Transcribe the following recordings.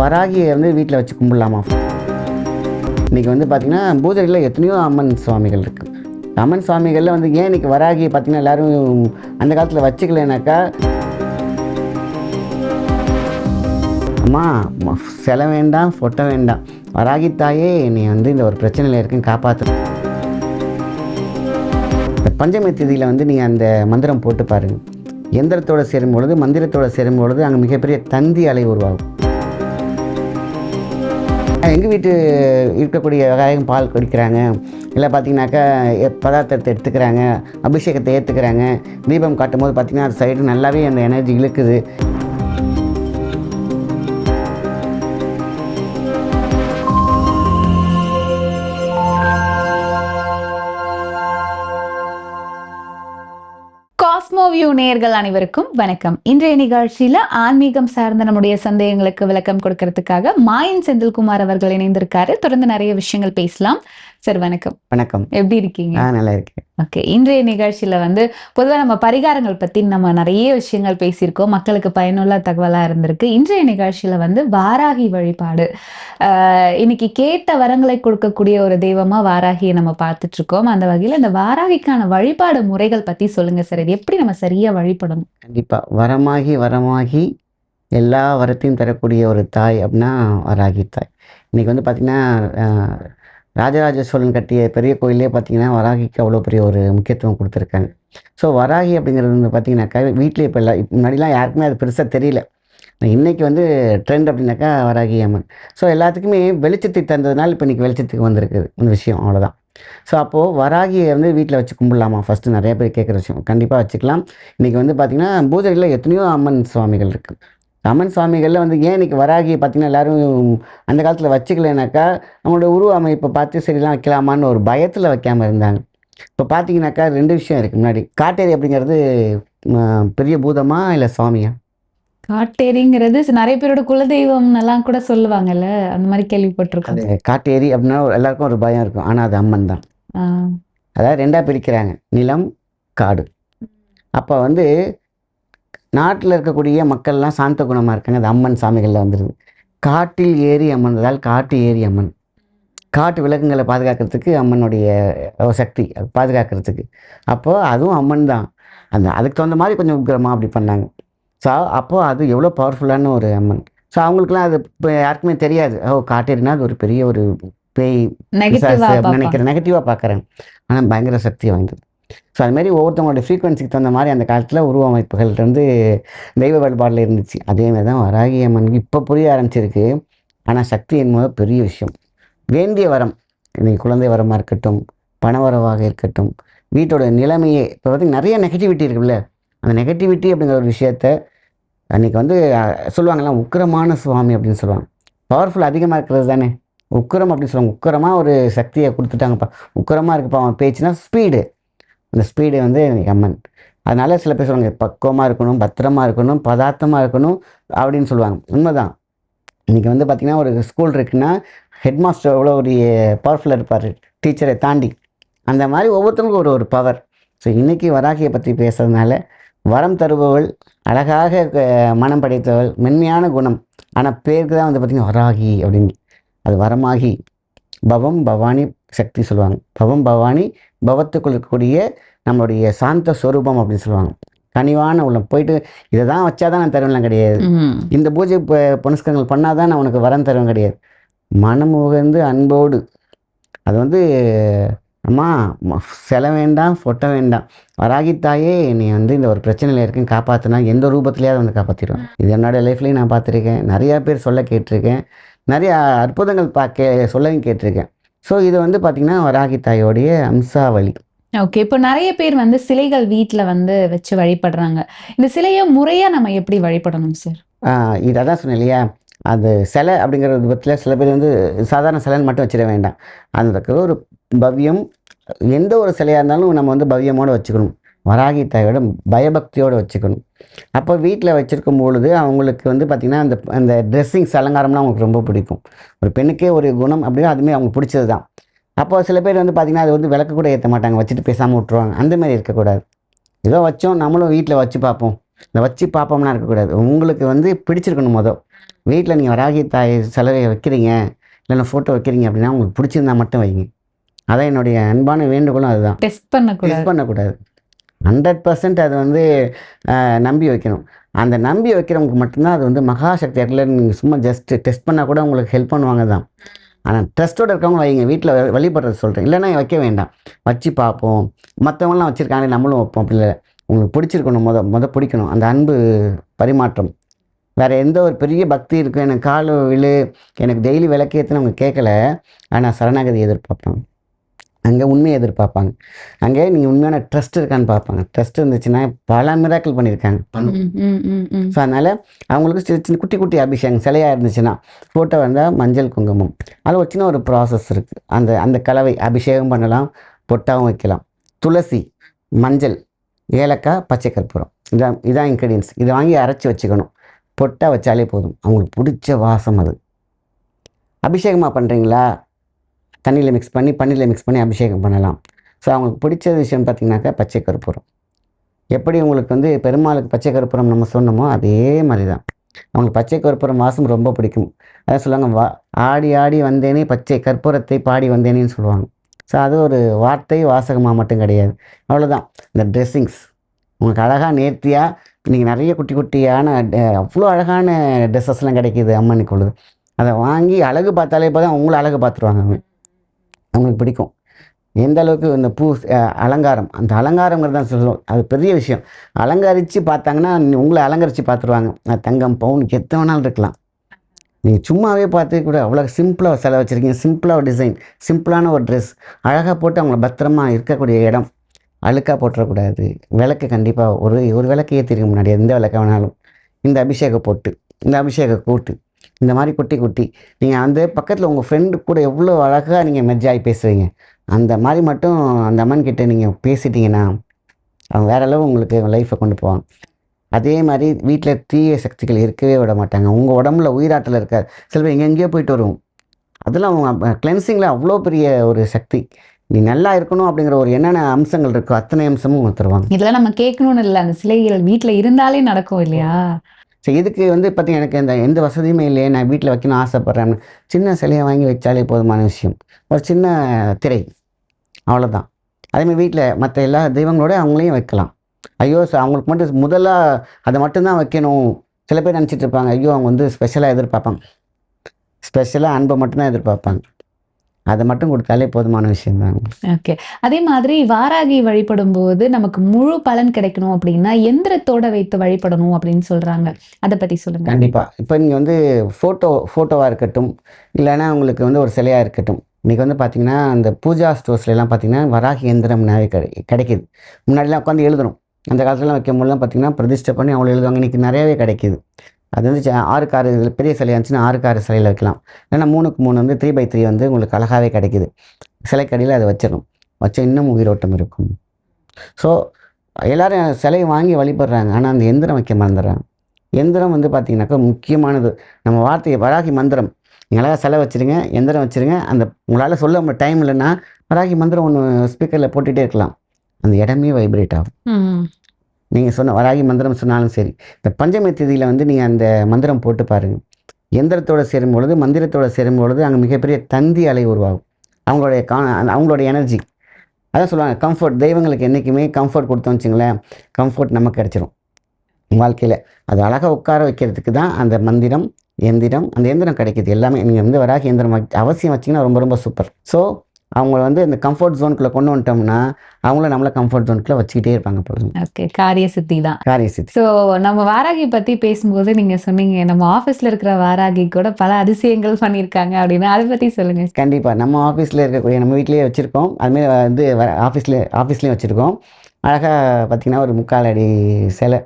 வராகியை வந்து வீட்டில் வச்சு கும்பிடலாமா? இன்றைக்கி வந்து பார்த்திங்கன்னா பூஜைகளில் எத்தனையோ அம்மன் சுவாமிகள் இருக்குது அம்மன் சுவாமிகளில் வந்து ஏன் இன்றைக்கி வராகி பார்த்திங்கன்னா எல்லோரும் அந்த காலத்தில் வச்சுக்கலைனாக்கா அம்மா ம- சிலை வேண்டாம் ஃபோட்டோ வேண்டாம். வராகி தாயே நீ வந்து இந்த ஒரு பிரச்சனையில் இருக்குன்னு காப்பாற்று இந்த பஞ்சமி திதியில் வந்து நீங்கள் அந்த மந்திரம் போட்டு பாருங்கள் எந்திரத்தோடு சேரும் பொழுது மந்திரத்தோடு சேரும் பொழுது அங்கே மிகப்பெரிய தந்தி அலை உருவாகும். எங்கள் வீட்டு இருக்கக்கூடிய வெங்காயம் பால் குடிக்கிறாங்க. இல்லை பார்த்தீங்கன்னாக்கா எ- பதார்த்தத்தை எடுத்துக்கிறாங்க அபிஷேகத்தை ஏற்றுக்கிறாங்க தீபம் காட்டும் போது பார்த்திங்கன்னா அது சைடு நல்லாவே அந்த எனர்ஜி இழுக்குது. காஸ்மோ வியூ நேயர்கள் அனைவருக்கும் வணக்கம். இன்றைய நிகழ்ச்சியில ஆன்மீகம் சார்ந்த நம்முடைய சந்தேகங்களுக்கு விளக்கம் கொடுக்கறதுக்காக மாயன் செந்தில்குமார் அவர்கள் இணைந்திருக்காரு. தொடர்ந்து நிறைய விஷயங்கள் பேசலாம். சார் வணக்கம். வணக்கம். எப்படி இருக்கீங்க? நல்லா இருக்கேன். ஓகே இன்றைய நிகழ்ச்சியில வந்து பொதுவாக நம்ம பரிகாரங்கள் பற்றி நம்ம நிறைய விஷயங்கள் பேசியிருக்கோம். மக்களுக்கு பயனுள்ள தகவலா இருந்திருக்கு. இன்றைய நிகழ்ச்சியில வந்து வாராகி வழிபாடு. ஆஹ் இன்னைக்கு கேட்ட வரங்களை கொடுக்கக்கூடிய ஒரு தெய்வமாக வாராகியை நம்ம பார்த்துட்டு இருக்கோம் அந்த வகையில் இந்த வாராகிக்கான வழிபாடு முறைகள் பற்றி சொல்லுங்க சார். இது எப்படி நம்ம சரியா வழிபடணும்? கண்டிப்பாக வரமாகி வரமாகி எல்லா வரத்தையும் தரக்கூடிய ஒரு தாய் அப்படின்னா வராகி தாய். இன்றைக்கி வந்து பார்த்திங்கன்னா ஆஹ், ராஜராஜ சோழன் கட்டிய பெரிய கோயிலே பார்த்திங்கன்னா வராகிக்கு அவ்வளோ பெரிய ஒரு முக்கியத்துவம் கொடுத்துருக்காங்க. ஸோ வராகி அப்படிங்கிறது வந்து பார்த்திங்கனாக்கா வீட்டில் இப்போ இல்லை முன்னாடிலாம் யாருக்குமே அது பெருசாக தெரியல. இன்றைக்கி வந்து ட்ரெண்ட் அப்படின்னாக்கா வராகி அம்மன். ஸோ எல்லாத்துக்குமே வெளிச்சத்தை தந்ததுனால இப்போ இன்றைக்கி வெளிச்சத்துக்கு வந்திருக்குது இந்த விஷயம் அவ்வளோதான் ஸோ அப்போது வராகியை வந்து வீட்டில் வச்சு கும்பிடலாமா? ஃபஸ்ட்டு நிறைய பேர் கேட்குற விஷயம். கண்டிப்பாக வச்சுக்கலாம். இன்றைக்கி வந்து பார்த்திங்கன்னா பூஜைகளில் எத்தனையோ அம்மன் சுவாமிகள் இருக்குது அம்மன் சுவாமிகளில் வந்து ஏன் இன்றைக்கி வராகி பார்த்திங்கன்னா எல்லோரும் அந்த காலத்தில் வச்சுக்கலைனாக்கா அவங்களோட உருவ அமைப்பை பார்த்து சரிலாம் வைக்கலாமான்னு ஒரு பயத்தில் வைக்காமல் இருந்தாங்க. இப்போ பார்த்தீங்கன்னாக்கா ரெண்டு விஷயம் இருக்குது முன்னாடி. காட்டேரி அப்படிங்கிறது பெரிய பூதமா இல்லை சுவாமியா? காட்டேரிங்கிறது நிறைய பேரோட குலதெய்வம் எல்லாம் கூட சொல்லுவாங்கல்ல அந்த மாதிரி கேள்விப்பட்டிருக்கோம். காட்டேரி அப்படின்னா எல்லாருக்கும் ஒரு பயம் இருக்கும். ஆனால் அது அம்மன் தான். அதாவது ரெண்டாக பிரிக்கிறாங்க. நிலம் காடு. அப்போ வந்து நாட்டில் இருக்கக்கூடிய மக்கள்லாம் சாந்த குணமாக இருக்காங்க. அது அம்மன் சாமிகளில் வந்துடுது காட்டில் ஏறி அம்மன்றதால் காட்டு ஏறி அம்மன். காட்டு விலங்குகளை பாதுகாக்கிறதுக்கு அம்மனுடைய சக்தி பாதுகாக்கிறதுக்கு. அப்போது அதுவும் அம்மன் தான். அந்த அதுக்கு தகுந்த மாதிரி கொஞ்சம் உக்கிரமாக அப்படி பண்ணாங்க. ஸோ அப்போது அது எவ்வளோ பவர்ஃபுல்லான ஒரு அம்மன். ஸோ அவங்களுக்குலாம் அது இப்போ யாருக்குமே தெரியாது. ஓ காட்டேரினா அது ஒரு பெரிய ஒரு பேய். நினைக்கிறேன் நெகட்டிவாக பார்க்குறேன் ஆனால் பயங்கர சக்தி வாய்ந்தது. ஸோ அது மாதிரி ஒவ்வொருத்தவங்களோட ஃப்ரீக்வன்சிக்கு தகுந்த மாதிரி அந்த காலத்தில் உருவ அமைப்புகள் தெய்வ வழிபாடில் இருந்துச்சு. அதேமாதிரி தான் வராகி அம்மனுக்கு இப்போ புரிய ஆரம்பிச்சிருக்கு. ஆனால் சக்தி என்பது பெரிய விஷயம். வேண்டிய வரம் இன்றைக்கி குழந்தை வரமாக இருக்கட்டும் பணவரவாக இருக்கட்டும் வீட்டோட நிலைமையே இப்போ பார்த்திங்கன்னா நிறைய நெகட்டிவிட்டி இருக்குல்ல? அந்த நெகட்டிவிட்டி அப்படிங்கிற ஒரு விஷயத்த அன்றைக்கி வந்து சொல்லுவாங்களாம் உக்கிரமான சுவாமி அப்படின்னு சொல்லுவாங்க. பவர்ஃபுல் அதிகமாக இருக்கிறது தானே? உக்கிரம் அப்படின்னு சொல்லுவாங்க. உக்கிரமாக ஒரு சக்தியை கொடுத்துட்டாங்கப்பா. உக்கிரமாக இருக்குப்பா அவன் பேச்சுனா ஸ்பீடு அந்த ஸ்பீடு வந்து அம்மன் அதனால் சில பேர் சொல்லுவாங்க பக்குவமாக இருக்கணும் பத்திரமா இருக்கணும் பதார்த்தமாக இருக்கணும் அப்படின்னு சொல்லுவாங்க. உண்மைதான். இன்றைக்கி வந்து பார்த்திங்கன்னா ஒரு ஸ்கூல் இருக்குன்னா ஹெட் மாஸ்டர் எவ்வளோ ஒரு பவர்ஃபுல்லாக இருப்பார் டீச்சரை தாண்டி. அந்த மாதிரி ஒவ்வொருத்தவங்களுக்கும் ஒரு ஒரு பவர் ஸோ இன்றைக்கி வராகியை பற்றி பேசுறதுனால வரம் தருபவள் அழகாக மனம் படைத்தவள் மென்மையான குணம். ஆனால் பேருக்கு தான் வந்து பார்த்திங்கன்னா வராகி அப்படின்னு. அது வரமாகி. பவம் பவானி சக்தி சொல்லுவாங்க. பவம் பவானி பவத்துக்குள் இருக்கக்கூடிய நம்மளுடைய சாந்த ஸ்வரூபம் அப்படின்னு சொல்லுவாங்க. கனிவான உள்ளம். போயிட்டு இதை தான் வச்சா தான் நான் தருவேன்லாம் கிடையாது. இந்த பூஜை ப- புனஸ்காரங்கள் பண்ணால் தான் நான் உனக்கு வரம் தருவேன் கிடையாது. மனம் உகந்து அன்போடு. அது வந்து அம்மா சிலை வேண்டாம் ஃபோட்டோ வேண்டாம். வராகி தாயே நீ வந்து இந்த ஒரு பிரச்சனையில் இருக்குன்னு காப்பாற்றினா எந்த ரூபத்திலேயாவது வந்து காப்பாற்றிடுவேன் இது என்னோட லைஃப்லேயும் நான் பார்த்துருக்கேன். நிறையா பேர் சொல்ல கேட்டிருக்கேன். நிறைய அற்புதங்கள் பார்க்க சொல்லவும் கேட்டிருக்கேன். ஸோ இது வந்து பார்த்திங்கன்னா வராகி தாயோடைய அம்சாவளி. ஓகே இப்போ நிறைய பேர் வந்து சிலைகள் வீட்ல வந்து வச்சு வழிபடுறாங்க. இந்த சிலையை முறையா நம்ம எப்படி வழிபடணும் சார் இதை தான் சொன்னேன் இல்லையா? அது சிலை அப்படிங்கிற விதத்தில் சில பேர் வந்து சாதாரண சிலைன்னு மட்டும் வச்சிட வேண்டாம். அந்த ஒரு பவ்யம் எந்த ஒரு சிலையாக இருந்தாலும் நம்ம வந்து பவ்யமோடு வச்சுக்கணும். வராகி தாயோட பயபக்தியோடு வச்சுக்கணும். அப்போ வீட்டில் வச்சுருக்கும் பொழுது அவங்களுக்கு வந்து பார்த்திங்கன்னா அந்த அந்த ட்ரெஸ்ஸிங்ஸ் அலங்காரம்லாம் அவங்களுக்கு ரொம்ப பிடிக்கும். ஒரு பெண்ணுக்கே ஒரு குணம் அப்படின்னா அதுவுமே அவங்களுக்கு பிடிச்சது தான். அப்போ சில பேர் வந்து பார்த்திங்கன்னா அது வந்து விளக்கு கூட ஏற்ற மாட்டாங்க வச்சுட்டு பேசாமல் விட்ருவாங்க அந்த மாதிரி இருக்கக்கூடாது. ஏதோ வச்சோம் நம்மளும் வீட்டில் வச்சு பார்ப்போம். இந்த வச்சு பார்ப்போம்னா இருக்கக்கூடாது. உங்களுக்கு வந்து பிடிச்சிருக்கணும் மொதல். வீட்டில் நீங்கள் வராகி தாய் சிலையை வைக்கிறீங்க இல்லைன்னா ஃபோட்டோ வைக்கிறீங்க அப்படின்னா உங்களுக்கு பிடிச்சிருந்தா மட்டும் வைங்க. அதான் என்னுடைய அன்பான வேண்டுகோளும் அதுதான். டெஸ்ட் பண்ணக்கூடாது. டெஸ்ட் பண்ணக்கூடாது. ஹண்ட்ரட் பர்சன்ட் அது வந்து நம்பி வைக்கணும். அந்த நம்பி வைக்கிறவங்களுக்கு மட்டும்தான் அது வந்து மகாசக்தி இடத்துல நீங்கள் சும்மா ஜஸ்ட் டெஸ்ட் பண்ணால் கூட உங்களுக்கு ஹெல்ப் பண்ணுவாங்க தான். ஆனால் ட்ரஸ்ட்டோடு இருக்கவங்க வைங்க வீட்டில் வழிபடுறது சொல்கிறேன் இல்லைன்னா வைக்க வேண்டாம். வச்சு பார்ப்போம். மற்றவங்களாம் வச்சுருக்காங்க நம்மளும் வைப்போம். அப்படி இல்லை. உங்களுக்கு பிடிச்சிருக்கணும். முத முத பிடிக்கணும். அந்த அன்பு பரிமாற்றம். வேறு எந்த ஒரு பெரிய பக்தி இருக்கும். எனக்கு கால் விழு எனக்கு டெய்லி விளக்கேற்றுன்னு அவங்க கேட்கல. ஆனால் சரணாகதி எதிர்பார்ப்பாங்க. அங்கே உண்மையை எதிர்பார்ப்பாங்க. அங்கே நீங்கள் உண்மையான ட்ரஸ்ட் இருக்கான்னு பார்ப்பாங்க. ட்ரஸ்ட் இருந்துச்சுன்னா பல மிராக்கள் பண்ணியிருக்காங்க. ஸோ அதனால் அவங்களுக்கு சின்ன சின்ன குட்டி குட்டி அபிஷேகம் சிலையாக இருந்துச்சுன்னா ஃபோட்டோ வந்தால் மஞ்சள் குங்குமம். அதில் ஒரு சின்ன ஒரு ப்ராசஸ் இருக்குது அந்த அந்த கலவை அபிஷேகம் பண்ணலாம் பொட்டாவும் வைக்கலாம். துளசி மஞ்சள் ஏலக்காய் பச்சை கற்பூரம். இதான் இதான் இன்க்ரீடியன்ஸ் இதை வாங்கி அரைச்சி வச்சுக்கணும். பொட்டா வச்சாலே போதும். அவங்களுக்கு பிடிச்ச வாசம் அது. அபிஷேகமாக பண்ணுறீங்களா தண்ணியில் மிக்ஸ் பண்ணி பன்னீரில் மிக்ஸ் பண்ணி அபிஷேகம் பண்ணலாம். ஸோ அவங்களுக்கு பிடிச்ச விஷயம் பார்த்திங்கனாக்கா பச்சை கருப்பூரம். எப்படி உங்களுக்கு வந்து பெருமாளுக்கு பச்சை கருப்பூரம் நம்ம சொன்னோமோ அதே மாதிரி தான் அவங்களுக்கு பச்சை கற்பூரம் வாசம் ரொம்ப பிடிக்கும். அதான் சொல்லுவாங்க வா ஆடி ஆடி வந்தேனே பச்சை கற்பூரத்தை பாடி வந்தேனேன்னு சொல்லுவாங்க. ஸோ அது ஒரு வார்த்தை வாசகமாக மட்டும் கிடையாது. அவ்வளோதான் இந்த ட்ரெஸ்ஸிங்ஸ் உங்களுக்கு அழகாக நேர்த்தியாக இன்றைக்கி நிறைய குட்டி குட்டியான அவ்வளோ அழகான ட்ரெஸ்ஸஸ்லாம் கிடைக்கிது அம்மனுக்கு உள்ளது. அதை வாங்கி அழகு பார்த்தாலே போதும் அவங்களும் அழகு பார்த்துருவாங்க. அவங்க அவங்களுக்கு பிடிக்கும். எந்த அளவுக்கு இந்த பூ அலங்காரம் அந்த அலங்காரங்கிறது தான் சொல்லுவோம் அது பெரிய விஷயம். அலங்கரித்து பார்த்தாங்கன்னா உங்களை அலங்கரித்து பார்த்துருவாங்க. தங்கம் பவுனுக்கு எத்தனை வேணாலும் இருக்கலாம். நீங்கள் சும்மாவே பார்த்து கூட அவ்வளோ சிம்பிளாக செலவு வச்சுருக்கீங்க. சிம்பிளாக ஒரு டிசைன் சிம்பிளான ஒரு ட்ரெஸ். அழகாக போட்டு அவங்கள பத்திரமா இருக்கக்கூடிய இடம். அழுக்காக போட்டுறக்கூடாது. விளக்கு கண்டிப்பாக ஒரு ஒரு விளக்கு ஏற்றிருக்க முன்னாடி எந்த விளக்க வேணாலும். இந்த அபிஷேக போட்டு இந்த அபிஷேக கூட்டு. இந்த மாதிரி குட்டி குட்டி. நீங்கள் அந்த பக்கத்தில் உங்கள் ஃப்ரெண்டு கூட எவ்வளோ அழகாக நீங்கள் மெர்ஜாகி பேசுவீங்க அந்த மாதிரி மட்டும் அந்த அம்மன் கிட்ட நீங்கள் பேசிட்டீங்கன்னா அவங்க வேற அளவு உங்களுக்கு லைஃப்பை கொண்டு போவாங்க அதே மாதிரி வீட்டில் தீய சக்திகள் இருக்கவே விட மாட்டாங்க. உங்கள் உடம்புல உயிராட்டில் இருக்காது. சில பேர் எங்கெங்கேயோ போயிட்டு வருவோம். அதெல்லாம் அவங்க கிளென்சிங்கில் அவ்வளோ பெரிய ஒரு சக்தி. நீ நல்லா இருக்கணும் அப்படிங்கிற ஒரு என்னென்ன அம்சங்கள் இருக்கோ அத்தனை அம்சமும் தருவாங்க. இதெல்லாம் நம்ம கேட்கணும்னு இல்லை. அந்த சிலைகள் வீட்டில் இருந்தாலே நடக்கும் இல்லையா? ஸோ இதுக்கு வந்து பார்த்திங்கன்னா எனக்கு இந்த எந்த வசதியுமே இல்லையே நான் வீட்டில் வைக்கணும்னு ஆசைப்பட்றேன் சின்ன சிலையை வாங்கி வச்சாலே போதுமான விஷயம். ஒரு சின்ன திரை அவ்வளோதான் அதேமாதிரி வீட்டில் மற்ற எல்லா தெய்வங்களோட அவங்களையும் வைக்கலாம். ஐயோ அவங்களுக்கு மட்டும் முதலாக அதை மட்டும்தான் வைக்கணும். சில பேர் நினச்சிட்டு இருப்பாங்க ஐயோ அவங்க வந்து ஸ்பெஷலாக எதிர்பார்ப்பாங்க. ஸ்பெஷலாக அன்பை மட்டும்தான் எதிர்பார்ப்பாங்க. அதை மட்டும் கொடுத்தாலே போதுமான விஷயம் ஓகே அதே மாதிரி வாராகி வழிபடும் போது நமக்கு முழு பலன் கிடைக்கணும் அப்படின்னா எந்திரத்தோட வைத்து வழிபடணும் அப்படின்னு சொல்றாங்க. அதை பத்தி சொல்லுங்க. கண்டிப்பாக இப்போ நீங்கள் வந்து ஃபோட்டோ ஃபோட்டோவாக இருக்கட்டும் இல்லைன்னா உங்களுக்கு வந்து ஒரு சிலையாக இருக்கட்டும். இன்றைக்கி வந்து பார்த்தீங்கன்னா அந்த பூஜா ஸ்டோர்ஸ்லாம் பார்த்தீங்கன்னா வராகி எந்திரம் நிறைய கிடை கிடைக்கிது. முன்னாடிலாம் உட்காந்து எழுதணும். அந்த காலத்துலலாம் வைக்கும் போதெல்லாம் பார்த்தீங்கன்னா பிரதிஷ்டை பண்ணி அவ்வளோ எழுதுவாங்க. இன்றைக்கி நிறையவே கிடைக்கிது. அது வந்து ஆறு கார் பெரிய சிலையாக இருந்துச்சுன்னா ஆறு கார் சிலையில் வைக்கலாம். இல்லைன்னா மூணுக்கு மூணு வந்து த்ரீ பை த்ரீ வந்து உங்களுக்கு அழகாகவே கிடைக்கிது. சிலைக்கடியில் அதை வச்சிடணும். வச்சா இன்னும் உயிரோட்டம் இருக்கும். ஸோ எல்லாரும் சிலையை வாங்கி வழிபடுறாங்க. ஆனால் அந்த எந்திரம் வைக்க மறந்துடுறாங்க. எந்திரம் வந்து பார்த்தீங்கன்னாக்கா முக்கியமானது. நம்ம வார்த்தையை வராகி மந்திரம். நீங்கள் அழகாக சிலை வச்சுருங்க எந்திரம் வச்சுருங்க. அந்த உங்களால் சொல்ல டைம் இல்லைன்னா வராகி மந்திரம் ஒன்று ஸ்பீக்கரில் போட்டுகிட்டே இருக்கலாம். அந்த இடமே வைப்ரேட் ஆகும். நீங்கள் சொன்ன வராகி மந்திரம் சொன்னாலும் சரி இந்த பஞ்சமி திதியில் வந்து நீங்கள் அந்த மந்திரம் போட்டு பாருங்கள் எந்திரத்தோடு சேரும் பொழுது மந்திரத்தோடு சேரும் பொழுது அங்கே மிகப்பெரிய தந்தி அலை உருவாகும். அவங்களுடைய கா அவங்களுடைய எனர்ஜி அதான் சொல்லுவாங்க கம்ஃபர்ட் தெய்வங்களுக்கு என்றைக்குமே கம்ஃபர்ட் கொடுத்தோம் வச்சுங்களேன் கம்ஃபர்ட் நமக்கு கிடச்சிரும். வாழ்க்கையில் அது அழகாக உட்கார வைக்கிறதுக்கு தான் அந்த மந்திரம் எந்திரம் அந்த எந்திரம் கிடைக்கிது. எல்லாமே நீங்கள் வந்து வராகி எந்திரம் அவசியம் வச்சிங்கன்னா ரொம்ப ரொம்ப சூப்பர் ஸோ அவங்க வந்து இந்த கம்ஃபர்ட் ஜோனுக்குள்ளே கொண்டு வந்துட்டோம்னா அவங்கள நம்மளை கம்ஃபர்ட் ஜோனுக்குள்ளே வச்சுக்கிட்டே இருப்பாங்க போதும் ஓகே காரிய சித்தி தான். காரிய சித்தி ஸோ நம்ம வாராகி பத்தி பேசும்போது நீங்க சொன்னீங்க நம்ம ஆபீஸ்ல இருக்கிற வாராகி கூட பல அதிசயங்கள் பண்ணியிருக்காங்க அப்படின்னு. அதை பத்தி சொல்லுங்க. கண்டிப்பாக நம்ம ஆஃபீஸில் இருக்கக்கூடிய நம்ம வீட்லேயே வச்சுருக்கோம். அதுமாரி வந்து ஆஃபீஸில் ஆஃபீஸ்லேயும் வச்சுருக்கோம். அழகாக பார்த்திங்கன்னா ஒரு முக்கால் அடி சிலை.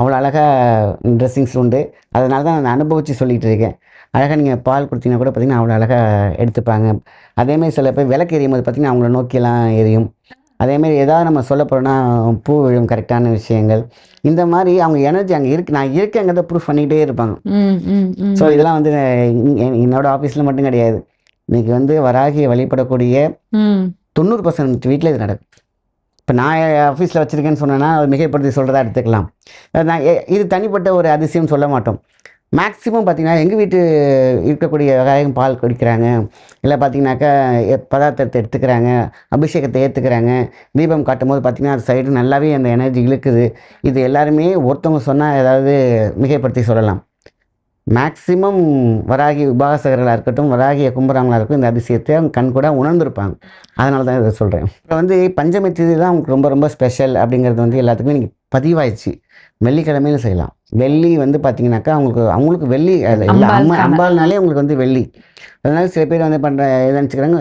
அவ்வளோ அழகாக ட்ரெஸ்ஸிங்ஸ் உண்டு. அதனால தான் நான் அனுபவித்து சொல்லிகிட்டு இருக்கேன். அழகாக நீங்கள் பால் கொடுத்தீங்கன்னா கூட பார்த்திங்கன்னா அவ்வளோ அழகாக எடுத்துப்பாங்க. அதேமாரி சில பேர் விளக்கு எரியும் போது பார்த்திங்கன்னா அவங்கள நோக்கியெல்லாம் எரியும். அதேமாரி ஏதாவது நம்ம சொல்ல போகிறோன்னா பூ விழும் கரெக்டான விஷயங்கள். இந்த மாதிரி அவங்க எனர்ஜி அங்கே இருக்கு. நான் இருக்கேங்கிறத ப்ரூஃப் பண்ணிக்கிட்டே இருப்பாங்க. ஸோ இதெல்லாம் வந்து என்னோட ஆஃபீஸில் மட்டும் கிடையாது. இன்னைக்கு வந்து வராகியை வழிபடக்கூடிய தொண்ணூறு பர்சன்ட் வீட்டில் இது நடக்கும். இப்போ நான் ஆஃபீஸில் வச்சுருக்கேன்னு சொன்னேன்னா அது மிகைப்படுத்தி சொல்கிறதா எடுத்துக்கலாம். நான் இது தனிப்பட்ட ஒரு அதிசயம் சொல்ல மாட்டோம். மேக்ஸிமம் பார்த்திங்கன்னா எங்கள் வீட்டு இருக்கக்கூடிய வெங்காயம் பால் குடிக்கிறாங்க. இல்லை பார்த்தீங்கன்னாக்கா எ- பதார்த்தத்தை எடுத்துக்கிறாங்க அபிஷேகத்தை ஏற்றுக்கிறாங்க தீபம் காட்டும் போது பார்த்திங்கன்னா அது சைடு நல்லாவே அந்த எனர்ஜி இழுக்குது. இது எல்லாருமே ஒருத்தவங்க சொன்னால் ஏதாவது மிகைப்படுத்தி சொல்லலாம். மேக்ஸிமம் வராகி உபாசகர்களாக இருக்கட்டும் வராகிய கும்புறாங்களா இருக்கட்டும் இந்த அதிசயத்தை அவங்க கண் கூட உணர்ந்திருப்பாங்க. அதனால தான் இதை சொல்கிறேன் இப்போ வந்து பஞ்சமி தான் அவங்களுக்கு ரொம்ப ரொம்ப ஸ்பெஷல் அப்படிங்கிறது வந்து எல்லாத்துக்குமே நீங்கள் பதிவாயிடுச்சு. வெள்ளிக்கிழமையில செய்யலாம். வெள்ளி வந்து பார்த்தீங்கன்னாக்கா அவங்களுக்கு அவங்களுக்கு வெள்ளி. அம்பாள்னாலே உங்களுக்கு வந்து வெள்ளி அதனால் சில பேர் வந்து பண்ணுற எதை நினச்சிக்கிறாங்க.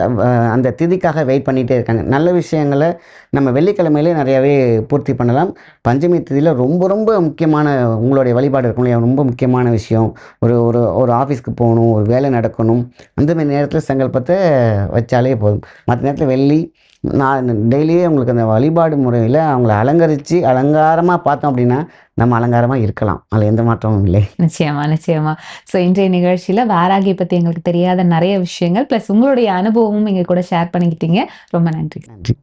அந்த திதிக்காக வெயிட் பண்ணிகிட்டே இருக்காங்க. நல்ல விஷயங்களை நம்ம வெள்ளிக்கிழமையிலே நிறையாவே பூர்த்தி பண்ணலாம். பஞ்சமி திதியில் ரொம்ப ரொம்ப முக்கியமான உங்களுடைய வழிபாடு இருக்கும் இல்லையா? ரொம்ப முக்கியமான விஷயம். ஒரு ஒரு ஒரு ஆஃபீஸ்க்கு போகணும் ஒரு வேலை நடக்கணும். அந்த மாதிரி நேரத்தில் சங்கல்பத்தை வச்சாலே போதும். மற்ற நேரத்தில் வெள்ளி நான் டெய்லியே உங்களுக்கு அந்த வழிபாடு முறையில் அவங்கள அலங்கரித்து அலங்காரமாக பார்த்தோம் அப்படின்னா நம்ம அலங்காரமாக இருக்கலாம். அதில் எந்த மாற்றமும் இல்லை. நிச்சயமா நிச்சயமா. ஸோ இன்றைய நிகழ்ச்சியில் வாராகி பற்றி எங்களுக்கு தெரியாத நிறைய விஷயங்கள். ப்ளஸ் உங்களுடைய அனுபவமும் எங்கள் கூட ஷேர் பண்ணிக்கிட்டீங்க. ரொம்ப நன்றி. நன்றி.